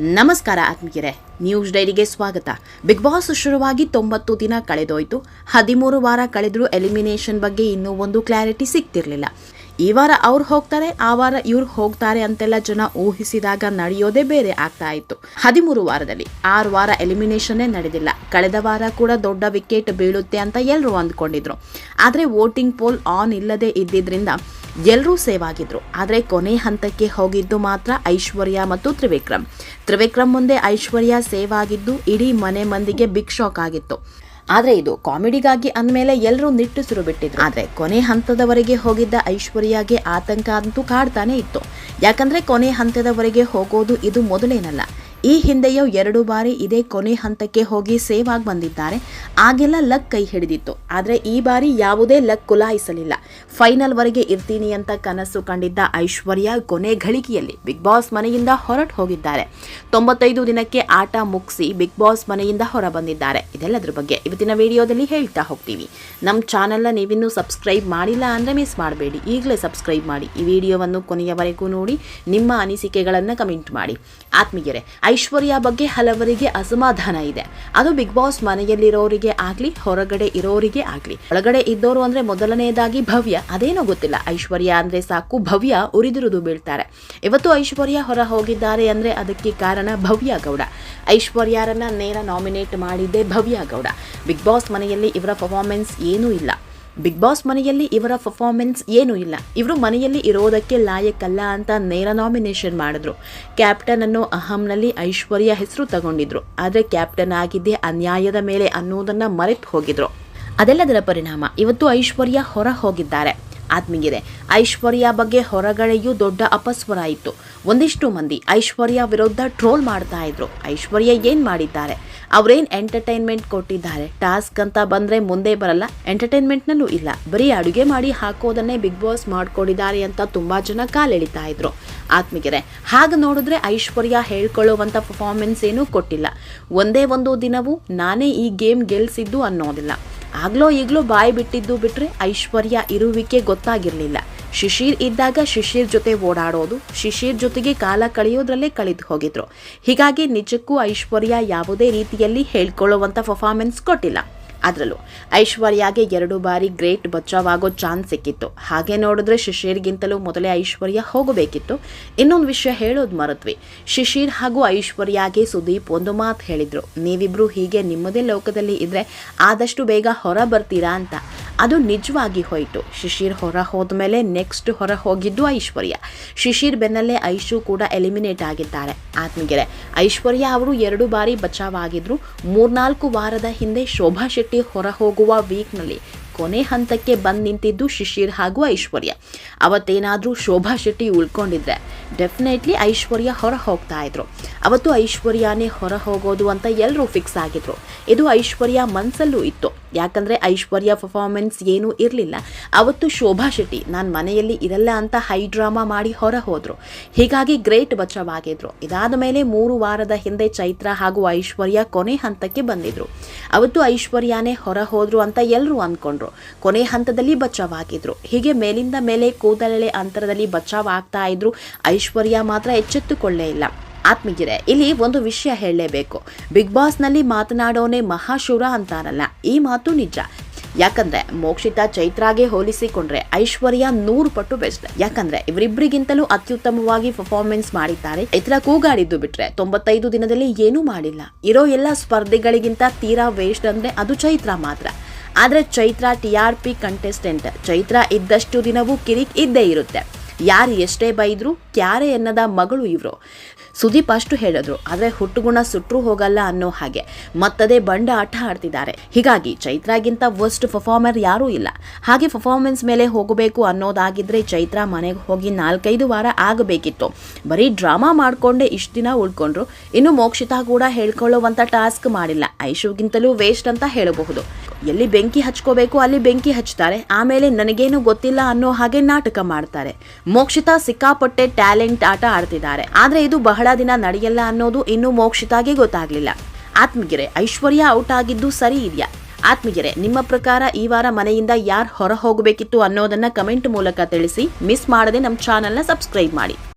ನಮಸ್ಕಾರ ಆತ್ಮೀಯರೇ ನ್ಯೂಸ್ ಡೈರಿಗೆ ಸ್ವಾಗತ. ಬಿಗ್ ಬಾಸ್ ಶುರುವಾಗಿ ತೊಂಬತ್ತು ದಿನ ಕಳೆದೋಯ್ತು. ಹದಿಮೂರು ವಾರ ಕಳೆದರೂ ಎಲಿಮಿನೇಷನ್ ಬಗ್ಗೆ ಇನ್ನೂ ಒಂದು ಕ್ಲಾರಿಟಿ ಸಿಗ್ತಿರಲಿಲ್ಲ. ಈ ವಾರ ಅವ್ರು ಹೋಗ್ತಾರೆ, ಆ ವಾರ ಇವ್ರು ಹೋಗ್ತಾರೆ ಅಂತೆಲ್ಲ ಜನ ಊಹಿಸಿದಾಗ ನಡೆಯೋದೇ ಬೇರೆ ಆಗ್ತಾ ಇತ್ತು. ಹದಿಮೂರು ವಾರದಲ್ಲಿ ಆರು ವಾರ ಎಲಿಮಿನೇಷನ್ನೇ ನಡೆದಿಲ್ಲ. ಕಳೆದ ವಾರ ಕೂಡ ದೊಡ್ಡ ವಿಕೆಟ್ ಬೀಳುತ್ತೆ ಅಂತ ಎಲ್ಲರೂ ಅಂದ್ಕೊಂಡಿದ್ರು. ಆದರೆ ವೋಟಿಂಗ್ ಪೋಲ್ ಆನ್ ಇಲ್ಲದೆ ಇದ್ದಿದ್ರಿಂದ ಎಲ್ಲರೂ ಸೇವ್ ಆಗಿದ್ರು. ಆದರೆ ಕೊನೆ ಹಂತಕ್ಕೆ ಹೋಗಿದ್ದು ಮಾತ್ರ ಐಶ್ವರ್ಯ ಮತ್ತು ತ್ರಿವಿಕ್ರಮ್. ತ್ರಿವಿಕ್ರಮ್ ಮುಂದೆ ಐಶ್ವರ್ಯ ಸೇವ್ ಆಗಿದ್ದು ಇಡೀ ಮನೆ ಮಂದಿಗೆ ಬಿಗ್ ಶಾಕ್ ಆಗಿತ್ತು. ಆದರೆ ಇದು ಕಾಮಿಡಿಗಾಗಿ ಅಂದಮೇಲೆ ಎಲ್ಲರೂ ನಿಟ್ಟುಸಿರು ಬಿಟ್ಟಿದ್ರು. ಆದರೆ ಕೊನೆ ಹಂತದವರೆಗೆ ಹೋಗಿದ್ದ ಐಶ್ವರ್ಯಗೆ ಆತಂಕ ಅಂತೂ ಕಾಡ್ತಾನೆ ಇತ್ತು. ಯಾಕಂದರೆ ಕೊನೆ ಹಂತದವರೆಗೆ ಹೋಗೋದು ಇದು ಮೊದಲೇನಲ್ಲ. ಈ ಹಿಂದೆಯೂ ಎರಡು ಬಾರಿ ಇದೇ ಕೊನೆ ಹಂತಕ್ಕೆ ಹೋಗಿ ಸೇವ್ ಆಗಿ ಬಂದಿದ್ದಾರೆ. ಆಗೆಲ್ಲ ಲಕ್ ಕೈ ಹಿಡಿದಿತ್ತು. ಆದರೆ ಈ ಬಾರಿ ಯಾವುದೇ ಲಕ್ ಕುಲಾಯಿಸಲಿಲ್ಲ. ಫೈನಲ್ ವರೆಗೆ ಇರ್ತೀನಿ ಅಂತ ಕನಸು ಕಂಡಿದ್ದ ಐಶ್ವರ್ಯ ಕೊನೆ ಘಳಿಗೆಯಲ್ಲಿ ಬಿಗ್ ಬಾಸ್ ಮನೆಯಿಂದ ಹೊರಟು ಹೋಗಿದ್ದಾರೆ. ತೊಂಬತ್ತೈದು ದಿನಕ್ಕೆ ಆಟ ಮುಗಿಸಿ ಬಿಗ್ ಬಾಸ್ ಮನೆಯಿಂದ ಹೊರ ಬಂದಿದ್ದಾರೆ ಇದೆಲ್ಲದ್ರ ಬಗ್ಗೆ ಇವತ್ತಿನ ವಿಡಿಯೋದಲ್ಲಿ ಹೇಳ್ತಾ ಹೋಗ್ತೀವಿ. ನಮ್ಮ ಚಾನಲ್ನ ನೀವಿನ್ನೂ ಸಬ್ಸ್ಕ್ರೈಬ್ ಮಾಡಿಲ್ಲ ಅಂದರೆ ಮಿಸ್ ಮಾಡಬೇಡಿ. ಈಗಲೇ ಸಬ್ಸ್ಕ್ರೈಬ್ ಮಾಡಿ ಈ ವಿಡಿಯೋವನ್ನು ಕೊನೆಯವರೆಗೂ ನೋಡಿ, ನಿಮ್ಮ ಅನಿಸಿಕೆಗಳನ್ನು ಕಮೆಂಟ್ ಮಾಡಿ. ಆತ್ಮೀಯರೇ ಐಶ್ವರ್ಯ ಬಗ್ಗೆ ಹಲವರಿಗೆ ಅಸಮಾಧಾನ ಇದೆ. ಅದು ಬಿಗ್ ಬಾಸ್ ಮನೆಯಲ್ಲಿರೋರಿಗೆ ಆಗ್ಲಿ, ಹೊರಗಡೆ ಇರೋರಿಗೆ ಆಗ್ಲಿ. ಒಳಗಡೆ ಇದ್ದವರು ಅಂದ್ರೆ ಮೊದಲನೆಯದಾಗಿ ಭವ್ಯ. ಅದೇನೋ ಗೊತ್ತಿಲ್ಲ. ಐಶ್ವರ್ಯ ಅಂದ್ರೆ ಸಾಕು ಭವ್ಯ, ಉರಿದಿರುದು ಬೀಳ್ತಾರೆ. ಇವತ್ತು ಐಶ್ವರ್ಯ ಹೊರ ಹೋಗಿದ್ದಾರೆ ಅಂದ್ರೆ ಅದಕ್ಕೆ ಕಾರಣ ಭವ್ಯ ಗೌಡ. ಐಶ್ವರ್ಯರನ್ನ ನೇರ ನಾಮಿನೇಟ್ ಮಾಡಿದ್ದೆ ಭವ್ಯ ಗೌಡ. ಬಿಗ್ ಬಾಸ್ ಮನೆಯಲ್ಲಿ ಇವರ ಪರ್ಫಾರ್ಮೆನ್ಸ್ ಏನೂ ಇಲ್ಲ. ಬಿಗ್ ಬಾಸ್ ಮನೆಯಲ್ಲಿ ಇವರ ಪರ್ಫಾರ್ಮೆನ್ಸ್ ಏನೂ ಇಲ್ಲ. ಇವರು ಮನೆಯಲ್ಲಿ ಇರೋದಕ್ಕೆ ಲಾಯಕ್ಕಲ್ಲ ಅಂತ ನೇರ ನಾಮಿನೇಷನ್ ಮಾಡಿದ್ರು. ಕ್ಯಾಪ್ಟನ್ ಅನ್ನು ಅಹಂನಲ್ಲಿ ಐಶ್ವರ್ಯ ಹೆಸರು ತಗೊಂಡಿದ್ರು. ಆದರೆ ಕ್ಯಾಪ್ಟನ್ ಆಗಿದ್ದೇ ಅನ್ಯಾಯದ ಮೇಲೆ ಅನ್ನೋದನ್ನ ಮರೆತು ಹೋಗಿದ್ರು. ಅದೆಲ್ಲದರ ಪರಿಣಾಮ. ಇವತ್ತು ಐಶ್ವರ್ಯ ಹೊರ ಹೋಗಿದ್ದಾರೆ. ಆತ್ಮೀಯರೇ, ಐಶ್ವರ್ಯ ಬಗ್ಗೆ ಹೊರಗಡೆಯೂ ದೊಡ್ಡ ಅಪಸ್ವರ ಇತ್ತು. ಒಂದಿಷ್ಟು ಮಂದಿ ಐಶ್ವರ್ಯ ವಿರುದ್ಧ ಟ್ರೋಲ್ ಮಾಡ್ತಾ ಇದ್ರು. ಐಶ್ವರ್ಯ ಏನ್ ಮಾಡಿದ್ದಾರೆ? ಅವ್ರೇನ್ ಎಂಟರ್ಟೈನ್ಮೆಂಟ್ ಕೊಟ್ಟಿದ್ದಾರೆ? ಟಾಸ್ಕ್ ಅಂತ ಬಂದ್ರೆ ಮುಂದೆ ಬರಲ್ಲ, ಎಂಟರ್ಟೈನ್ಮೆಂಟ್ನಲ್ಲೂ ಇಲ್ಲ. ಬರೀ ಅಡುಗೆ ಮಾಡಿ ಹಾಕೋದನ್ನೇ ಬಿಗ್ ಬಾಸ್ ಮಾಡ್ಕೊಂಡಿದ್ದಾರೆ ಅಂತ ತುಂಬಾ ಜನ ಕಾಲೆಳಿತಾ ಇದ್ರು. ಆತ್ಮೀಯರೇ, ಹಾಗೆ ನೋಡಿದ್ರೆ ಐಶ್ವರ್ಯ ಹೇಳ್ಕೊಳ್ಳುವಂಥ ಪರ್ಫಾರ್ಮೆನ್ಸ್ ಏನೂ ಕೊಟ್ಟಿಲ್ಲ. ಒಂದೇ ಒಂದು ದಿನವೂ ನಾನೇ ಈ ಗೇಮ್ ಗೆಲ್ಸಿದ್ದು ಅನ್ನೋದಿಲ್ಲ. ಆಗ್ಲೋ ಈಗಲೂ ಬಾಯಿ ಬಿಟ್ಟಿದ್ದು ಬಿಟ್ರೆ ಐಶ್ವರ್ಯ ಇರುವಿಕೆ ಗೊತ್ತಾಗಿರಲಿಲ್ಲ. ಶಿಶಿರ್ ಇದ್ದಾಗ ಶಿಶಿರ್ ಜೊತೆ ಓಡಾಡೋದು, ಶಿಶಿರ್ ಜೊತೆಗೆ ಕಾಲ ಕಳೆಯೋದ್ರಲ್ಲೇ ಕಳೆದು ಹೋಗಿದ್ರು. ಹೀಗಾಗಿ ನಿಜಕ್ಕೂ ಐಶ್ವರ್ಯ ಯಾವುದೇ ರೀತಿಯಲ್ಲಿ ಹೇಳ್ಕೊಳ್ಳುವಂಥ ಪರ್ಫಾರ್ಮೆನ್ಸ್ ಕೊಟ್ಟಿಲ್ಲ. ಅದರಲ್ಲೂ ಐಶ್ವರ್ಯಾಗೆ ಎರಡು ಬಾರಿ ಗ್ರೇಟ್ ಬಚಾವಾಗೋ ಚಾನ್ಸ್ ಸಿಕ್ಕಿತ್ತು. ಹಾಗೆ ನೋಡಿದ್ರೆ ಶಿಶಿರ್ಗಿಂತಲೂ ಮೊದಲೇ ಐಶ್ವರ್ಯ ಹೋಗಬೇಕಿತ್ತು. ಇನ್ನೊಂದು ವಿಷಯ ಹೇಳೋದು ಮರತ್ವಿ. ಶಿಶಿರ್ ಹಾಗೂ ಐಶ್ವರ್ಯಾಗೆ ಸುದೀಪ್ ಒಂದು ಮಾತು ಹೇಳಿದ್ರು. ನೀವಿಬ್ರು ಹೀಗೆ ನಿಮ್ಮದೇ ಲೋಕದಲ್ಲಿ ಇದ್ರೆ ಆದಷ್ಟು ಬೇಗ ಹೊರ ಬರ್ತೀರಾ ಅಂತ. ಅದು ನಿಜವಾಗಿ ಹೋಯಿತು. ಶಿಶಿರ್ ಹೊರ ಹೋದ್ಮೇಲೆ ನೆಕ್ಸ್ಟ್ ಹೊರ ಹೋಗಿದ್ದು ಐಶ್ವರ್ಯ. ಶಿಶಿರ್ ಬೆನ್ನಲ್ಲೇ ಐಶು ಕೂಡ ಎಲಿಮಿನೇಟ್ ಆಗಿದ್ದಾರೆ. ಆತ್ಮಗೆರೆ ಐಶ್ವರ್ಯ ಅವರು ಎರಡು ಬಾರಿ ಬಚಾವಾಗಿದ್ರು ಮೂರ್ನಾಲ್ಕು ವಾರದ ಹಿಂದೆ ಶೋಭಾ ಶೆಟ್ಟಿ ಹೊರ ಹೋಗುವ ವೀಕ್ನಲ್ಲಿ ಕೊನೆ ಹಂತಕ್ಕೆ ಬಂದು ನಿಂತಿದ್ದು ಶಿಶಿರ್ ಹಾಗೂ ಐಶ್ವರ್ಯ. ಅವತ್ತೇನಾದರೂ ಶೋಭಾ ಶೆಟ್ಟಿ ಉಳ್ಕೊಂಡಿದ್ರೆ ಡೆಫಿನೆಟ್ಲಿ ಐಶ್ವರ್ಯ ಹೊರ ಹೋಗ್ತಾ ಇದ್ರು. ಅವತ್ತು ಐಶ್ವರ್ಯನೇ ಹೊರ ಹೋಗೋದು ಅಂತ ಎಲ್ಲರೂ ಫಿಕ್ಸ್ ಆಗಿದ್ರು. ಇದು ಐಶ್ವರ್ಯ ಮನಸ್ಸಲ್ಲೂ ಇತ್ತು. ಯಾಕಂದರೆ ಐಶ್ವರ್ಯ ಪರ್ಫಾರ್ಮೆನ್ಸ್ ಏನೂ ಇರಲಿಲ್ಲ. ಅವತ್ತು ಶೋಭಾ ಶೆಟ್ಟಿ, ನಾನು ಮನೆಯಲ್ಲಿ ಇರಲ್ಲ ಅಂತ ಹೈ ಡ್ರಾಮಾ ಮಾಡಿ ಹೊರ ಹೋದರು. ಹೀಗಾಗಿ ಗ್ರೇಟ್ ಬಚಾವಾಗಿದ್ರು ಇದಾದ ಮೇಲೆ ಮೂರು ವಾರದ ಹಿಂದೆ ಚೈತ್ರ ಹಾಗೂ ಐಶ್ವರ್ಯ ಕೊನೆ ಹಂತಕ್ಕೆ ಬಂದಿದ್ರು. ಅವತ್ತು ಐಶ್ವರ್ಯನೇ ಹೊರ ಹೋದ್ರು ಅಂತ ಎಲ್ಲರೂ ಅಂದ್ಕೊಂಡ್ರು. ಕೊನೆ ಹಂತದಲ್ಲಿ ಬಚಾವ್ ಆಗಿದ್ರು ಹೀಗೆ ಮೇಲಿಂದ ಮೇಲೆ ಕೂದಲೆಳೆ ಅಂತರದಲ್ಲಿ ಬಚಾವ್ ಆಗ್ತಾ ಇದ್ರು. ಐಶ್ವರ್ಯ ಮಾತ್ರ ಎಚ್ಚೆತ್ತುಕೊಳ್ಳೇ ಇಲ್ಲ. ಆತ್ಮಗಿರೆ ಇಲ್ಲಿ ಒಂದು ವಿಷಯ ಹೇಳಲೇಬೇಕು. ಬಿಗ್ ಬಾಸ್ನಲ್ಲಿ ಮಾತನಾಡೋನೇ ಮಹಾಶೂರ ಅಂತಾರಲ್ಲ, ಈ ಮಾತು ನಿಜ. ಯಾಕಂದ್ರೆ, ಮೋಕ್ಷಿತಾ ಚೈತ್ರಾಗೆ ಹೋಲಿಸಿಕೊಂಡ್ರೆ ಐಶ್ವರ್ಯ ನೂರು ಪಟ್ಟು ಬೆಸ್ಟ್. ಯಾಕಂದ್ರೆ ಇವರಿಬ್ಬರಿಗಿಂತಲೂ ಅತ್ಯುತ್ತಮವಾಗಿ ಪರ್ಫಾರ್ಮೆನ್ಸ್ ಮಾಡಿದ್ದಾರೆ. ಇತರ ಕೂಗಾಡಿದ್ದು ಬಿಟ್ರೆ ತೊಂಬತ್ತೈದು ದಿನದಲ್ಲಿ ಏನೂ ಮಾಡಿಲ್ಲ. ಇರೋ ಎಲ್ಲ ಸ್ಪರ್ಧೆಗಳಿಗಿಂತ ತೀರಾ ವೇಸ್ಟ್ ಅಂದ್ರೆ ಅದು ಚೈತ್ರ ಮಾತ್ರ. ಆದ್ರೆ Chaitra T R P contestant Chaitra ಇದ್ದಷ್ಟು ದಿನವೂ ಕಿರಿಕ್ ಇದ್ದೇ ಇರುತ್ತೆ. ಯಾರು ಎಷ್ಟೇ ಬೈದ್ರು ಕ್ಯಾರೆ ಎನ್ನದ ಮಗಳು ಇವರು. ಸುದೀಪ್ ಅಷ್ಟು ಹೇಳಿದ್ರು, ಆದರೆ ಹುಟ್ಟುಗುಣ ಸುಟ್ರು ಹೋಗಲ್ಲ ಅನ್ನೋ ಹಾಗೆ. ಮತ್ತದೇ ಬಂಡ ಆಟ ಆಡ್ತಿದ್ದಾರೆ. ಹೀಗಾಗಿ ಚೈತ್ರಾಗಿಂತ ವರ್ಸ್ಟ್ ಪರ್ಫಾರ್ಮರ್ ಯಾರೂ ಇಲ್ಲ. ಹಾಗೆ ಪರ್ಫಾರ್ಮೆನ್ಸ್ ಮೇಲೆ ಹೋಗಬೇಕು ಅನ್ನೋದಾಗಿದ್ರೆ ಚೈತ್ರ ಮನೆಗೆ ಹೋಗಿ ನಾಲ್ಕೈದು ವಾರ ಆಗಬೇಕಿತ್ತು. ಬರೀ ಡ್ರಾಮಾ ಮಾಡ್ಕೊಂಡೆ ಇಷ್ಟು ದಿನ ಉಳ್ಕೊಂಡ್ರು. ಇನ್ನು ಮೋಕ್ಷಿತಾ ಕೂಡ ಹೇಳ್ಕೊಳ್ಳುವಂಥ ಟಾಸ್ಕ್ ಮಾಡಿಲ್ಲ. ಐಶುಗಿಂತಲೂ ವೇಸ್ಟ್ ಅಂತ ಹೇಳಬಹುದು. ಎಲ್ಲಿ ಬೆಂಕಿ ಹಚ್ಕೋಬೇಕು, ಅಲ್ಲಿ ಬೆಂಕಿ ಹಚ್ತಾರೆ. ಆಮೇಲೆ ನನಗೇನು ಗೊತ್ತಿಲ್ಲ ಅನ್ನೋ ಹಾಗೆ ನಾಟಕ ಮಾಡ್ತಾರೆ. ಮೋಕ್ಷಿತಾ ಸಿಕ್ಕಾಪಟ್ಟೆ ಟ್ಯಾಲೆಂಟ್ ಆಟ ಆಡ್ತಿದ್ದಾರೆ. ಆದ್ರೆ ಇದು ಬಹಳ ದಿನ ನಡೆಯಲ್ಲ ಅನ್ನೋದು ಇನ್ನೂ ಮೋಕ್ಷಿತಾಗೆ ಗೊತ್ತಾಗ್ಲಿಲ್ಲ. ಆತ್ಮಗಿರೆ ಐಶ್ವರ್ಯ ಔಟ್ ಆಗಿದ್ದು ಸರಿ ಇದೆಯಾ? ಆತ್ಮಗಿರೆ ನಿಮ್ಮ ಪ್ರಕಾರ ಈ ವಾರ ಮನೆಯಿಂದ ಯಾರು ಹೊರ ಹೋಗಬೇಕಿತ್ತು ಅನ್ನೋದನ್ನ ಕಮೆಂಟ್ ಮೂಲಕ ತಿಳಿಸಿ, ಮಿಸ್ ಮಾಡದೆ ನಮ್ಮ ಚಾನೆಲ್ನ ಸಬ್ಸ್ಕ್ರೈಬ್ ಮಾಡಿ.